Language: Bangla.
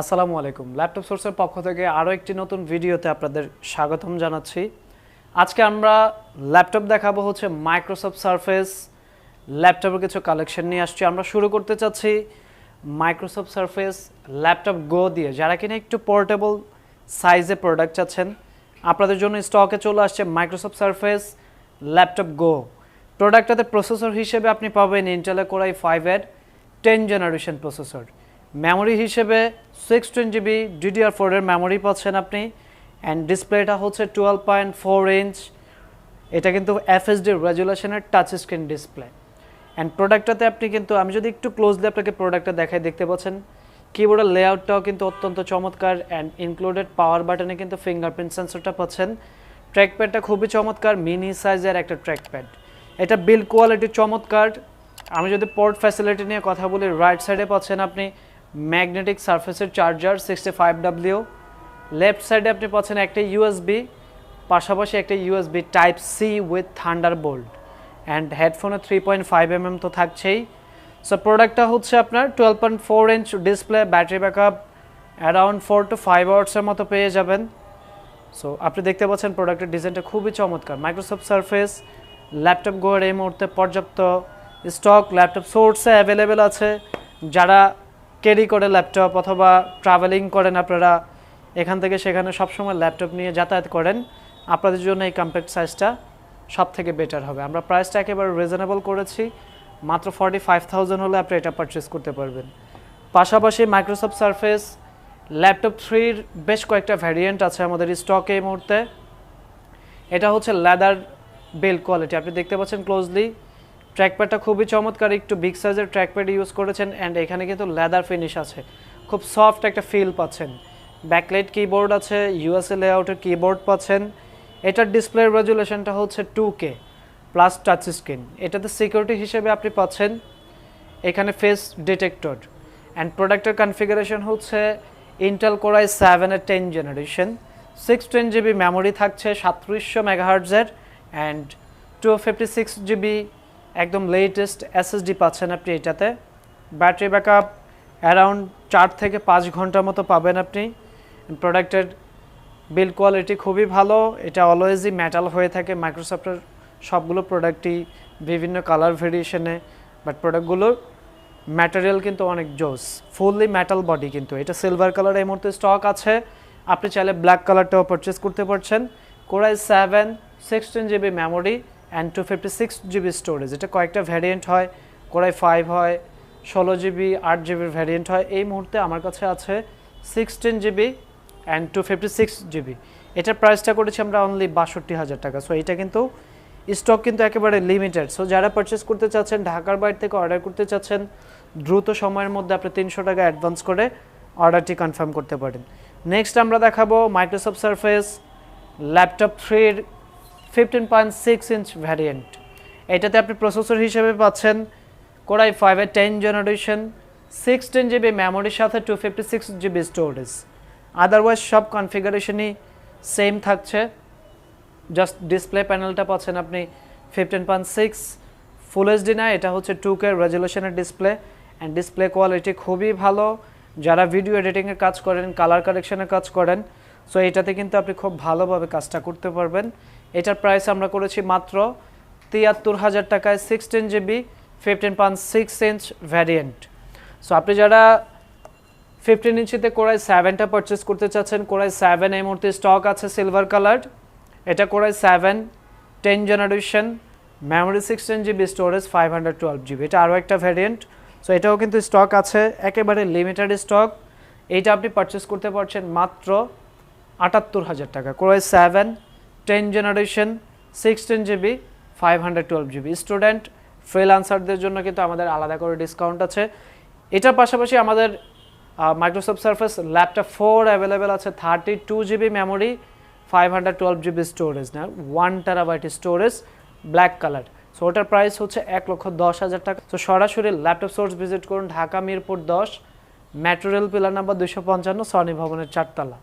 আসসালামু আলাইকুম। ল্যাপটপ সোর্সের পক্ষ থেকে আরও একটি নতুন ভিডিওতে আপনাদের স্বাগতম জানাচ্ছি। আজকে আমরা ল্যাপটপ দেখাবো হচ্ছে মাইক্রোসফট সারফেস ল্যাপটপের কিছু কালেকশন নিয়ে আসছি। আমরা শুরু করতে চাচ্ছি মাইক্রোসফট সারফেস ল্যাপটপ গো দিয়ে। যারা কিনা একটু পোর্টেবল সাইজে প্রোডাক্ট চাচ্ছেন, আপনাদের জন্য স্টকে চলে আসছে মাইক্রোসফট সারফেস ল্যাপটপ গো প্রোডাক্টটাতে প্রসেসর হিসেবে আপনি পাবেন ইন্টেলে কোরাই ফাইভের টেন জেনারেশন প্রসেসর মেমোরি হিসেবে সিক্স টেন জিবি ডিডিআর ফোরের মেমোরি পাচ্ছেন আপনি অ্যান্ড ডিসপ্লেটা হচ্ছে টুয়েলভ পয়েন্ট ফোর ইঞ্চ এটা কিন্তু এফএসডি রেজুলেশনের টাচ স্ক্রিন ডিসপ্লে অ্যান্ড প্রোডাক্টটাতে আপনি কিন্তু, আমি যদি একটু ক্লোজলি আপনাকে প্রোডাক্টটা দেখাই, দেখতে পাচ্ছেন কিবোর্ডের লেআউটটাও কিন্তু অত্যন্ত চমৎকার অ্যান্ড ইনক্লুডেড পাওয়ার বাটনে কিন্তু ফিঙ্গারপ্রিন্ট সেন্সরটা পাচ্ছেন। ট্র্যাকপ্যাডটা খুবই চমৎকার মিনি সাইজের একটা ট্র্যাকপ্যাড এটা বিল্ড কোয়ালিটি চমৎকার। আমি যদি পোর্ট ফ্যাসিলিটি নিয়ে কথা বলি রাইট সাইডে পাচ্ছেন আপনি ম্যাগনেটিক সারফেসের charger sixty five W left সাইডে আপনি পাচ্ছেন একটা ইউএসবি পাশাপাশি একটা USB type C with thunderbolt and হেডফোনে three point five M M তো থাকছেই। সো প্রোডাক্টটা হচ্ছে আপনার twelve point four inch display battery backup around four to five আওয়ার্সের মতো পেয়ে যাবেন। সো আপনি দেখতে পাচ্ছেন প্রোডাক্টের ডিজাইনটা খুবই চমৎকার। মাইক্রোসফট সার্ফেস ল্যাপটপ গোয়ার এই মুহূর্তে পর্যাপ্ত স্টক ল্যাপটপ সোর্সে অ্যাভেলেবেল আছে। যারা ক্যারি করে ল্যাপটপ অথবা ট্রাভেলিং করেন আপনারা, এখান থেকে সেখানে সবসময় ল্যাপটপ নিয়ে যাতায়াত করেন। আপনাদের জন্য এই কম্প্যাক্ট সাইজটা সব থেকে বেটার হবে। আমরা প্রাইসটা একেবারে রিজনেবল করেছি, মাত্র ফর্টি ফাইভ থাউজেন্ড হলে আপনি এটা পারচেস করতে পারবেন। পাশাপাশি মাইক্রোসফট সারফেস ল্যাপটপ থ্রির বেশ কয়েকটা ভ্যারিয়েন্ট আছে আমাদের স্টকে এই মুহূর্তে। এটা হচ্ছে লেদার বেল কোয়ালিটি আপনি দেখতে পাচ্ছেন ক্লোজলি ট্র্যাকপ্যাডটা খুবই চমৎকার, একটু বিগ সাইজের ট্র্যাকপ্যাড ইউজ করেছেন অ্যান্ড এখানে কিন্তু লেদার ফিনিশ আছে। খুব সফট একটা ফিল পাচ্ছেন। ব্যাকলাইট কিবোর্ড আছে ইউএসএ লেআউটের কিবোর্ড পাচ্ছেন। এটার ডিসপ্লে রেজুলেশনটা হচ্ছে two K plus touch screen এটাতে সিকিউরিটি হিসেবে আপনি পাচ্ছেন এখানে ফেস ডিটেক্টর অ্যান্ড প্রোডাক্টের কনফিগারেশন হচ্ছে ইন্টেল কোরাই সেভেনের ten generation six ten GB memory থাকছে, সাতত্রিশশো মেগাহার্টজের and two fifty six GB একদম লেটেস্ট এসএসডি পাচ্ছেন আপনি এটাতে। ব্যাটারি ব্যাকআপ অ্যারাউন্ড চার থেকে পাঁচ ঘণ্টার মতো পাবেন আপনি। প্রোডাক্টের বিল কোয়ালিটি খুবই ভালো। এটা অলওয়েজই মেটাল হয়ে থাকে। মাইক্রোসফটের সবগুলো প্রোডাক্টই বিভিন্ন কালার ভেরিয়েশনে বাট প্রোডাক্টগুলোর ম্যাটেরিয়াল কিন্তু অনেক জোস। ফুললি মেটাল বডি কিন্তু। এটা সিলভার কালার এই মুহূর্তে স্টক আছে। আপনি চাইলে ব্ল্যাক কালারটাও পারচেস করতে পারছেন। Core i seven sixteen GB memory and two fifty six GB storage এটা কয়েকটা ভ্যারিয়েন্ট হয় কোরাই ফাইভ হয়, ষোলো জিবি আট জিবির ভ্যারিয়েন্ট হয়, এই মুহূর্তে আমার কাছে আছে sixteen GB and two fifty six GB এটার প্রাইসটা করেছি আমরা অনলি বাষট্টি হাজার টাকা। সো এটা কিন্তু স্টক কিন্তু একেবারে লিমিটেড সো যারা পারচেস করতে চাচ্ছেন, ঢাকার বাইরে থেকে অর্ডার করতে চাচ্ছেন, দ্রুত সময়ের মধ্যে আপনি তিনশো টাকা অ্যাডভান্স করে অর্ডারটি কনফার্ম করতে পারেন। নেক্সট আমরা দেখাবো মাইক্রোসফট সারফেস ল্যাপটপ থ্রির fifteen point six inch variant এটাতে আপনি প্রসেসর হিসেবে পাচ্ছেন কোরাই ফাইভের টেন জেনারেশন সিক্সটিন জিবি মেমোরির সাথে two fifty six GB storage otherwise সব কনফিগারেশনই সেম থাকছে। জাস্ট ডিসপ্লে প্যানেলটা পাচ্ছেন আপনি fifteen point six full HD না, এটা হচ্ছে টু কে রেজুলেশনের ডিসপ্লে অ্যান্ড ডিসপ্লে কোয়ালিটি খুবই ভালো। যারা ভিডিও এডিটিংয়ের কাজ করেন কালার কারেকশনের কাজ করেন সো এটাতে কিন্তু আপনি খুব ভালোভাবে কাজটা করতে পারবেন। এটার প্রাইস আমরা করেছি মাত্র তিয়াত্তর হাজার টাকায় sixteen GB fifteen point six inch variant so আপনি যারা ফিফটিন ইঞ্চিতে কোরাই সেভেনটা পারচেস করতে চাচ্ছেন কোরাই সেভেন এই মুহূর্তে স্টক আছে সিলভার কালার এটা core i seven ten generation memory sixteen GB storage five hundred twelve GB এটা আরও একটা ভ্যারিয়েন্ট সো এটাও কিন্তু স্টক আছে, একেবারে লিমিটেড স্টক এইটা আপনি পারচেস করতে পারছেন মাত্র আটাত্তর হাজার টাকা। Core i seven ten generation sixteen GB, five hundred twelve GB. Student ফ্রিলান্সারদের জন্য কিন্তু আমাদের আলাদা করে ডিসকাউন্ট আছে। এটার পাশাপাশি আমাদের Microsoft Surface laptop four available আছে thirty two GB memory five hundred twelve GB storage না one terabyte storage black colour so ওটার প্রাইস হচ্ছে এক লক্ষ দশ হাজার টাকা। তো সরাসরি ল্যাপটপ সোর্স ভিজিট করুন, ঢাকা, মিরপুর দশ ম্যাটেরিয়াল পিলার নাম্বার দুশো পঞ্চান্ন সনি ভবনের চারতলা।